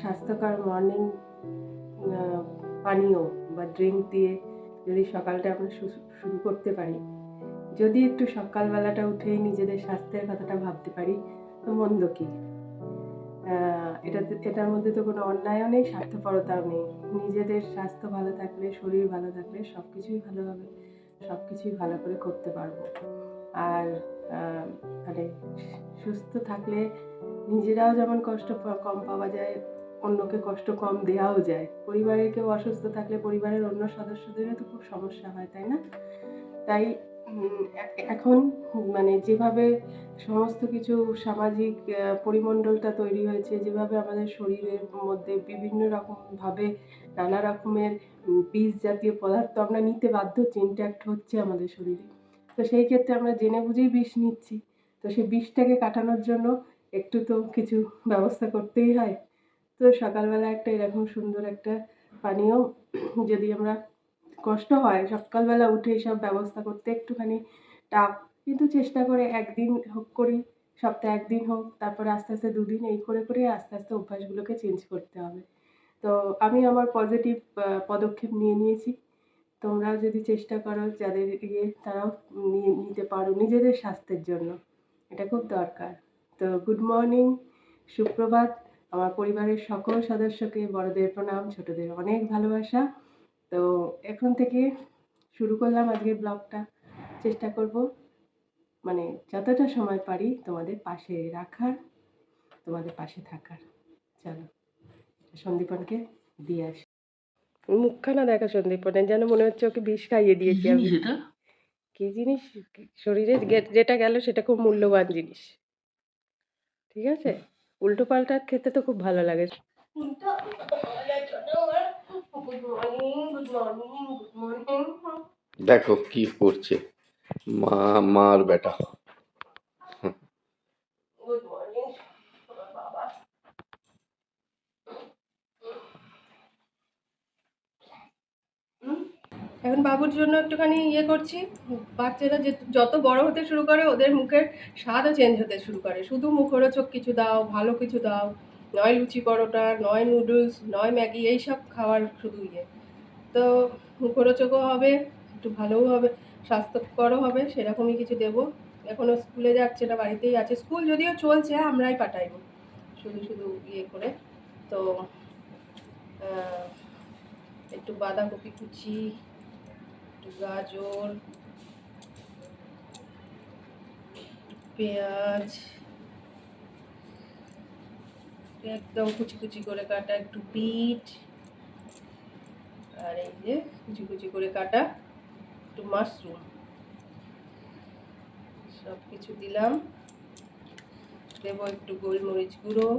স্বাস্থ্যকর মর্নিং পানীয় বা ড্রিঙ্ক দিয়ে যদি সকালটা আমরা শুরু করতে পারি, যদি একটু সকালবেলাটা উঠেই নিজেদের স্বাস্থ্যের কথাটা ভাবতে পারি, তো মন্দ কি? এটাতে, এটার মধ্যে তো কোনো অন্যায়ও নেই, স্বার্থপরতাও নেই। নিজেদের স্বাস্থ্য ভালো থাকলে, শরীর ভালো থাকলে সব কিছুই ভালো হবে সব কিছুই ভালো করে করতে পারব। আর মানে সুস্থ থাকলে নিজেরাও যেমন কষ্ট কম পাওয়া যায় অন্যকে কষ্ট কম দেওয়াও যায়। পরিবারের কেউ অসুস্থ থাকলে পরিবারের অন্য সদস্যদেরও তো খুব সমস্যা হয়, তাই না? তাই এখন মানে যেভাবে সমস্ত কিছু সামাজিক পরিমণ্ডলটা তৈরি হয়েছে, যেভাবে আমাদের শরীরের মধ্যে বিভিন্ন রকম ভাবে নানা রকমের বীজ জাতীয় পদার্থ আমরা নিতে বাধ্য হচ্ছি হচ্ছে আমাদের শরীরে। তো সেই ক্ষেত্রে আমরা জেনে বুঝেই বিষ নিচ্ছি। তো সেই বিষটাকে কাটানোর জন্য একটু তো কিছু ব্যবস্থা করতেই হয়। তো সকালবেলা একটা এরকম সুন্দর একটা পানীয়, যদি আমরা কষ্ট হয়, সকালবেলা উঠে সব ব্যবস্থা করতে একটুখানি টাফ। কিন্তু চেষ্টা করে একদিন হোক করি, সপ্তাহে একদিন হোক, তারপরে আস্তে আস্তে দুদিন এই করে করে আস্তে আস্তে অভ্যাসগুলোকে চেঞ্জ করতে হবে। তো আমি আমার পজিটিভ পদক্ষেপ নিয়ে নিয়েছি। তোমরাও যদি চেষ্টা করো যাদের ইয়ে তারাও নিয়ে নিতে পারো নিজেদের স্বাস্থ্যের জন্য। এটা খুব দরকার। তো গুড মর্নিং সুপ্রভাত। আমার পরিবারের সকল সদস্যকে বড়দের প্রণাম ছোটদের অনেক ভালোবাসা। তো এখন থেকে শুরু করলাম আজকের ব্লগটা। চেষ্টা করব মানে যতটা সময় পারি তোমাদের পাশে রাখার তোমাদের পাশে থাকার। চলো সন্দীপনকে দিয়ে আসি। মুখখানা দেখা সন্দীপনের যেন মনে হচ্ছে ওকে বিষ খাইয়ে দিয়েছি আমি। কি জিনিস? শরীরে যেটা গেল সেটা খুব মূল্যবান জিনিস। ঠিক আছে? উল্টো পাল্টা খেতে তো খুব ভালো লাগে। Good morning good morning good morning. দেখো কি করছে। মা মার বেটা গুড মর্নিং বাবা হুম? এখন বাবুর জন্য একটুখানি ইয়ে করছি। বাচ্চারা যে যত বড় হতে শুরু করে, ওদের মুখের স্বাদও চেঞ্জ হতে শুরু করে। শুধু মুখরোচক কিছু দাও, ভালো কিছু দাও। নয় লুচি পরোটা, নয় নুডলস নয় ম্যাগি এইসব খাওয়ার শুধু ইয়ে। তো মুখরোচকও হবে, একটু ভালোও হবে, স্বাস্থ্যকরও হবে, সেরকমই কিছু দেবো। এখনও স্কুলে যাচ্ছে না, বাড়িতেই আছে। স্কুল যদিও চলছে, আমরাই পাঠাইবো। শুধু শুধু ইয়ে করে। তো একটু বাঁধাকপি কুচি একটু গাজর, পেঁয়াজ, একদম কুচি কুচি করে কাটা একটু বিট আর এই যে কুচি কুচি করে কাটা একটু মাশরুম। সব কিছু দিলাম। দেবো একটু গোলমরিচ গুঁড়ো।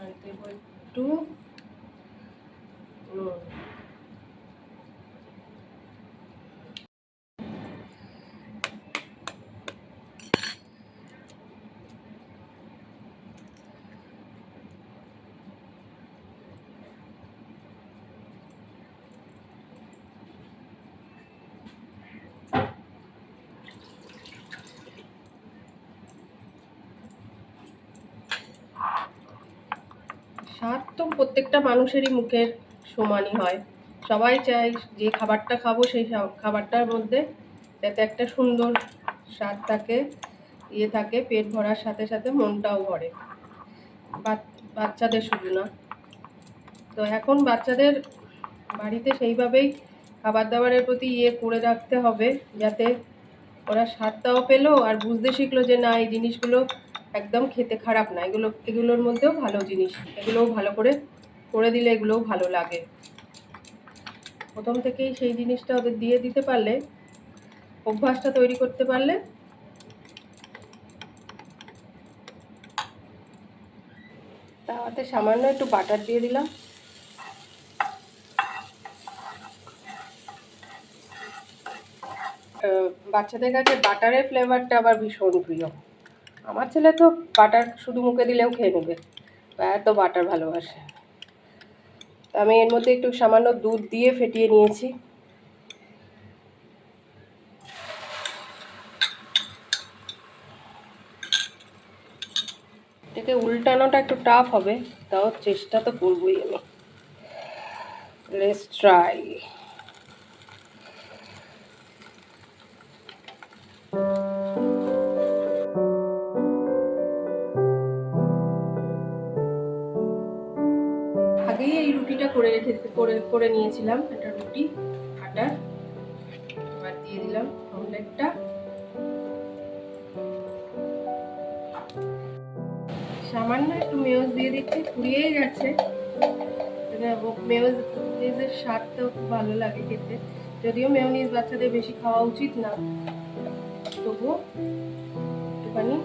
আর দেবো একটু নুন। স্বাদ তো প্রত্যেকটা মানুষেরই মুখের সমানই হয়। সবাই চায় যে খাবারটা খাব, সেই খাবারটার মধ্যে যাতে একটা সুন্দর স্বাদ থাকে ইয়ে থাকে, পেট ভরার সাথে সাথে মনটাও ভরে। বাচ- বাচ্চাদের শুধু না। তো এখন বাচ্চাদের বাড়িতে সেইভাবেই খাবার দাবারের প্রতি ইয়ে করে রাখতে হবে, যাতে ওরা স্বাদটাও পেল আর বুঝতে শিখলো যে না, এই জিনিসগুলো একদম খেতে খারাপ না। এগুলো, এগুলোর মধ্যেও ভালো জিনিস। এগুলোও ভালো করে করে দিলে এগুলোও ভালো লাগে। প্রথম থেকেই সেই জিনিসটা ওদের দিয়ে দিতে পারলে, অভ্যাসটা তৈরি করতে পারলে তাতে সামান্য একটু বাটার দিয়ে দিলাম। বাচ্চাদের কাছে বাটারের ফ্লেভারটা আবার ভীষণ প্রিয়। আমার ছেলে তো বাটার শুধু মুখে দিলেও খেয়ে নেবে। এত বাটার ভালোবাসে। আমি এর মধ্যে একটু সামান্য দুধ দিয়ে ফেটিয়ে নিয়েছি। এটাকে উল্টানোটা একটু টাফ হবে, তাও চেষ্টা তো করবোই আমি। লেটস ট্রাই রুটিটা করে রেখে, করে করে নিয়েছিলাম, একটা রুটি আটার এবার দিয়ে দিলাম অমলেটটা। সামান্য একটু মেয়জ দিয়ে দিচ্ছি, ফুরিয়েই গেছে। মেয়জ মেয়জের স্বাদটাও খুব ভালো লাগে খেতে। যদিও মেয়নিজ বাচ্চাদের বেশি খাওয়া উচিত না, তবুও একটুখানি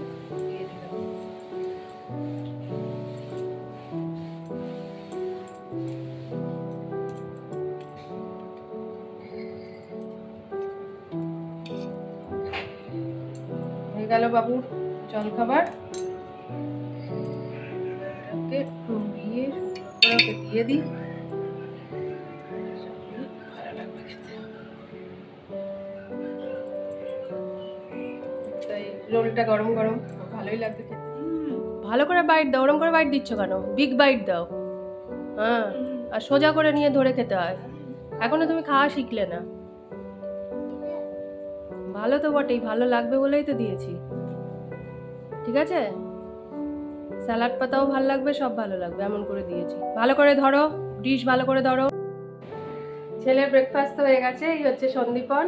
বাবুর জলখাবার। দিয়ে শুকনো ওকে দিয়ে দিই। রোলটা গরম গরম, ভালোই লাগবে ভালো করে বাইট দাও, ওরম করে বাইট দিচ্ছ কেন? বিগ বাইট দাও। হ্যাঁ আর সোজা করে নিয়ে ধরে খেতে হয়। এখনও তুমি খাওয়া শিখলে না। ভালো তো বটেই, ভালো লাগবে বলেই তো দিয়েছি। ঠিক আছে? স্যালাড পাতাও ভালো লাগবে, সব ভালো লাগবে, এমন করে দিয়েছি। ভালো করে ধরো, ডিশ ভালো করে ধরো। ছেলের ব্রেকফাস্ট তো হয়ে গেছে, এই হচ্ছে সন্দীপন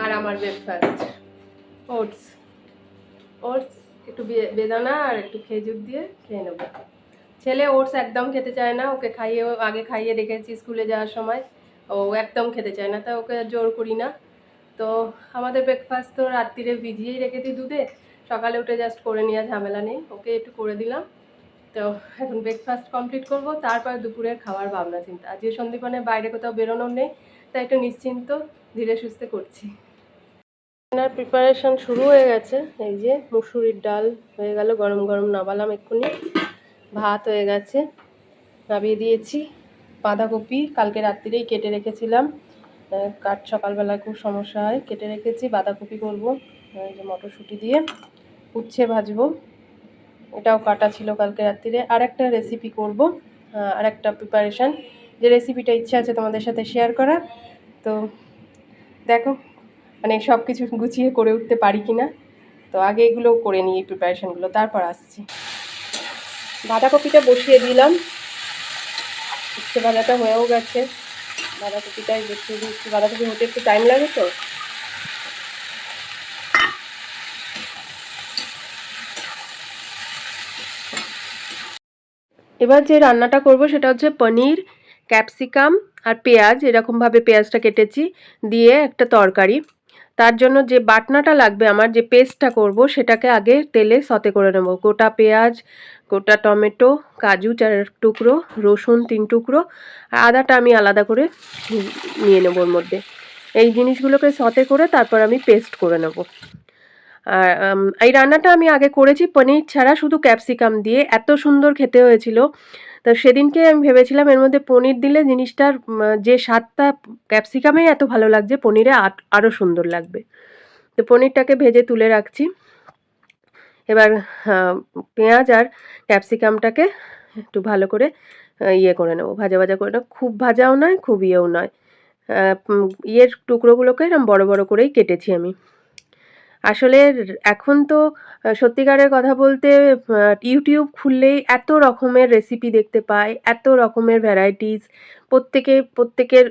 আর আমার ব্রেকফাস্ট ওটস ওটস একটু বেদানা আর একটু খেজুর দিয়ে খেয়ে নেব। ছেলে ওটস একদম খেতে চায় না, ওকে খাইয়ে, আগে খাইয়ে রেখেছি স্কুলে যাওয়ার সময়। ও একদম খেতে চায় না তাই ওকে জোর করি না। তো আমাদের ব্রেকফাস্ট তো রাত্রিরে ভিজিয়েই রেখেছি দুধে। সকালে উঠে জাস্ট করে নেওয়া ঝামেলা নেই। ওকে একটু করে দিলাম। তো এখন ব্রেকফাস্ট কমপ্লিট করব, তারপর দুপুরের খাবার ভাবনা চিন্তা। আজকে সন্দীপনে বাইরে কোথাও বেরোনোর নেই, তাই একটু নিশ্চিন্ত, ধীরে সুস্থে করছি। রান্নার প্রিপারেশন শুরু হয়ে গেছে। এই যে মুসুরির ডাল হয়ে গেল, গরম গরম নামালাম এক্ষুনি। ভাত হয়ে গেছে, নামিয়ে দিয়েছি। বাঁধাকপি কালকে রাত্রিরেই কেটে রেখেছিলাম। কাঠ সকালবেলা খুব সমস্যা হয়, কেটে রেখেছি, বাঁধাকপি করব। এই যে মটরশুঁটি দিয়ে। উচ্ছে ভাজবো। এটাও কাটা ছিল কালকে রাত্রিরে। আর একটা রেসিপি করব আর একটা প্রিপারেশান যে রেসিপিটা ইচ্ছা আছে তোমাদের সাথে শেয়ার করার, তো দেখো মানে সব কিছু গুছিয়ে করে উঠতে পারি কি না তো আগে এগুলো করে নিই প্রিপারেশানগুলো তারপর আসছি। বাঁধাকপিটা বসিয়ে দিলাম। উচ্ছে ভাজাটা হয়েও গেছে। বাঁধাকপিটাই বসিয়ে দিচ্ছি। বাঁধাকপি হতে একটু টাইম লাগে তো? এবার যে রান্নাটা করব সেটা হচ্ছে পনির, ক্যাপসিকাম আর পেঁয়াজ। এরকমভাবে পেঁয়াজটা কেটেছি, দিয়ে একটা তরকারি। তার জন্য যে বাটনাটা লাগবে আমার, যে পেস্টটা করব, সেটাকে আগে তেলে সতে করে নেব। গোটা পেঁয়াজ, গোটা টমেটো, কাজু চার টুকরো, রসুন তিন টুকরো, আর আদাটা আমি আলাদা করে নিয়ে নেব ওর মধ্যে। এই জিনিসগুলোকে সতে করে তারপর আমি পেস্ট করে নেব। আর এই রান্নাটা আমি আগে করেছি, পনির ছাড়া শুধু ক্যাপসিকাম দিয়ে। এত সুন্দর খেতে হয়েছিল। তো সেদিনকে আমি ভেবেছিলাম এর মধ্যে পনির দিলে জিনিসটার যে স্বাদটা ক্যাপসিকামেই এত ভালো লাগছে, পনিরে আরও সুন্দর লাগবে। তো পনিরটাকে ভেজে তুলে রাখছি। এবার পেঁয়াজ আর ক্যাপসিকামটাকে একটু ভালো করে ইয়ে করে নেব, ভাজা ভাজা করে নেব। খুব ভাজাও নয়, খুব ইয়েও নয়। ইয়ের টুকরোগুলোকে এরকম বড় বড় করেই কেটেছি আমি। আসলে এখন তো সত্যিকারের কথা বলতে ইউটিউব খুললেই এত রকমের রেসিপি দেখতে পাই, এত রকমের ভ্যারাইটিস প্রত্যেকে, প্রত্যেকের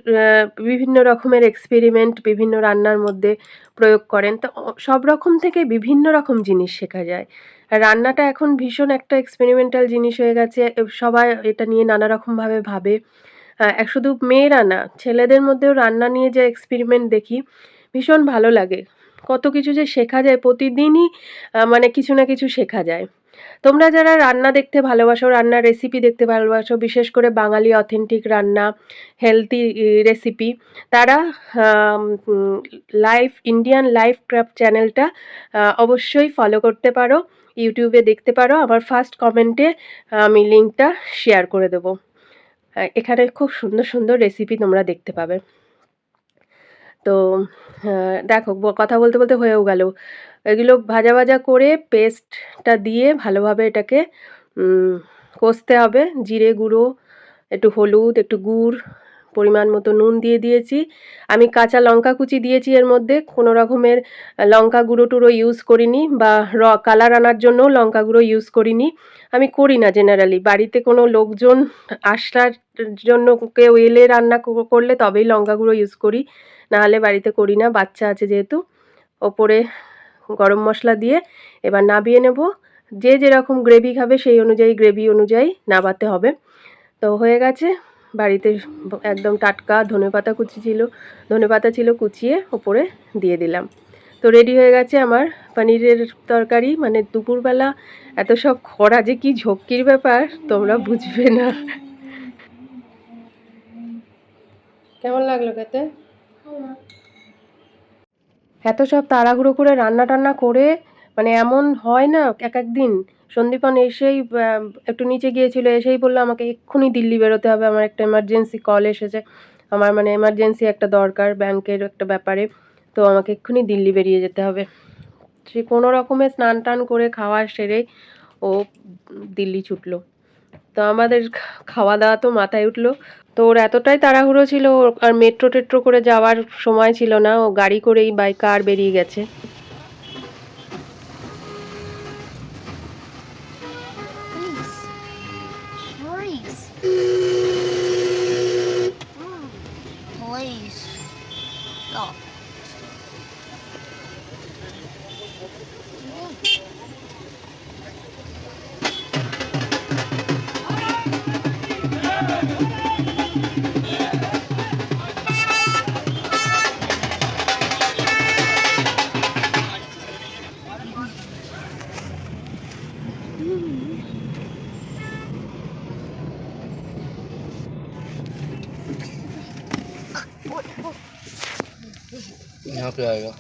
বিভিন্ন রকমের এক্সপেরিমেন্ট বিভিন্ন রান্নার মধ্যে প্রয়োগ করেন। তো সব রকম থেকে বিভিন্ন রকম জিনিস শেখা যায়। রান্নাটা এখন ভীষণ একটা এক্সপেরিমেন্টাল জিনিস হয়ে গেছে সবাই এটা নিয়ে নানা রকমভাবে ভাবে এক শুধু মেয়েরা না, ছেলেদের মধ্যেও রান্না নিয়ে যে এক্সপেরিমেন্ট দেখি, ভীষণ ভালো লাগে। কত কিছু যে শেখা যায়, প্রতিদিনই মানে কিছু না কিছু শেখা যায়। তোমরা যারা রান্না দেখতে ভালোবাসো রান্নার রেসিপি দেখতে ভালোবাসো, বিশেষ করে বাঙালি অথেন্টিক রান্না হেলদি রেসিপি তারা লাইফ ইন্ডিয়ান লাইফ ক্রাফট চ্যানেলটা অবশ্যই ফলো করতে পারো ইউটিউবে দেখতে পারো। আমার ফার্স্ট কমেন্টে আমি লিঙ্কটা শেয়ার করে দেবো। এখানে খুব সুন্দর সুন্দর রেসিপি তোমরা দেখতে পাবে। তো দেখো কথা বলতে বলতে হয়েও গেল। এগুলো ভাজা ভাজা করে পেস্টটা দিয়ে ভালোভাবে এটাকে কষতে হবে। জিরে গুঁড়ো, একটু হলুদ, একটু গুড়, পরিমাণ মতো নুন দিয়ে দিয়েছি। আমি কাঁচা লঙ্কা কুচি দিয়েছি এর মধ্যে। কোনো রকমের লঙ্কা গুঁড়ো টুড়ো ইউজ করিনি বা র কালার আনার জন্য লঙ্কা গুঁড়ো ইউজ করিনি। আমি করি না জেনারেলি বাড়িতে কোনো লোকজন আসার জন্য কেউ এলে রান্না করলে তবেই লঙ্কা গুঁড়ো ইউজ করি। নাহলে বাড়িতে করি না, বাচ্চা আছে যেহেতু। ওপরে গরম মশলা দিয়ে এবার নাবিয়ে নেব। যে যেরকম গ্রেভি খাবে সেই অনুযায়ী গ্রেভি অনুযায়ী নাবাতে হবে। তো হয়ে গেছে, বাড়িতে একদম টাটকা ধনেপাতা কুচি ছিল, ধনেপাতা ছিল কুচিয়ে ওপরে দিয়ে দিলাম। তো রেডি হয়ে গেছে আমার পনিরের তরকারি। মানে দুপুরবেলা এত সব খরা যে কি ঝক্কির ব্যাপার, তোমরা বুঝবে না। কেমন লাগল খেতে? এত সব তাড়াহুড়ো করে রান্না টান্না করে মানে এমন হয় না এক এক দিন। সন্দীপন এসেই একটু নিচে গিয়েছিল এসেই বলল আমাকে এক্ষুনি দিল্লি বেরোতে হবে আমার একটা এমার্জেন্সি কল এসেছে। আমার মানে এমার্জেন্সি একটা দরকার ব্যাংকের একটা ব্যাপারে। তো আমাকে এক্ষুনি দিল্লি বেরিয়ে যেতে হবে। সে কোনো রকমে স্নান টান করে খাওয়া সেরে ও দিল্লি ছুটলো। তো আমাদের খাওয়া দাওয়া তো মাথায় উঠল। তো ওর এতটাই তাড়াহুড়ো ছিল আর মেট্রো টেট্রো করে যাওয়ার সময় ছিল না, ও গাড়ি করেই বাই কার বেরিয়ে গেছে. यहाँ पे आएगा।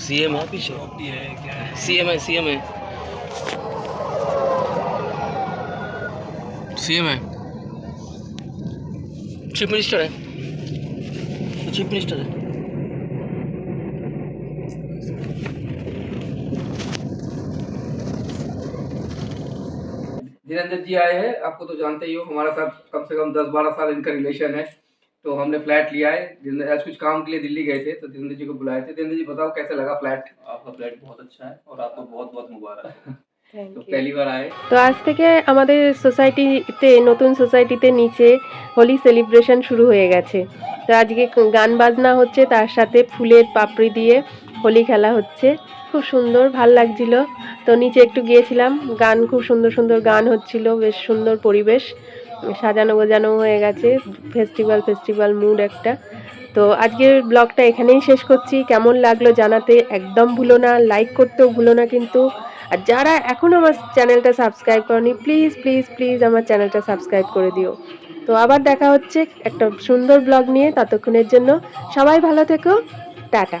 सीएम है पीछे? सीएम है सीएम है। सीएम है। चीफ मिनिस्टर है। चीफ मिनिस्टर है। धीरेन्द्र जी आए हैं आपको तो जानते ही हो हमारा साथ कम से कम दस बारह साल इनका रिलेशन है तो हमने फ्लैट लिया है धीरेन्द्र आज कुछ काम के लिए दिल्ली गए थे तो धीरेन्द्र जी को बुलाए थे धीरेन्द्र जी बताओ कैसे लगा फ्लैट आपका फ्लैट बहुत अच्छा है और आपको बहुत बहुत मुबारक तो पहली बार आए তো আজ থেকে আমাদের সোসাইটিতে নতুন সোসাইটিতে নিচে হোলি সেলিব্রেশন শুরু হয়ে গেছে তো আজকে গান বাজনা হচ্ছে তার সাথে ফুলের পাপড়ি দিয়ে হোলি খেলা হচ্ছে। খুব সুন্দর, ভালো লাগছিল। তো নিচে একটু গিয়েছিলাম, গান খুব সুন্দর সুন্দর গান হচ্ছিল, বেশ সুন্দর পরিবেশ। সাজানো গোজানো হয়ে গেছে ফেস্টিভ্যাল ফেস্টিভ্যাল মুড একটা। তো আজকের ব্লগটা এখানেই শেষ করছি। কেমন লাগল জানাতে একদম ভুলো না লাইক করতেও ভুলো না কিন্তু। আর যারা এখনও আমার চ্যানেলটা সাবস্ক্রাইব করনি প্লিজ প্লিজ প্লিজ আমার চ্যানেলটা সাবস্ক্রাইব করে দিও। তো আবার দেখা হচ্ছে একটা সুন্দর ব্লগ নিয়ে ততক্ষণের জন্য। সবাই ভালো থেকো, টাটা।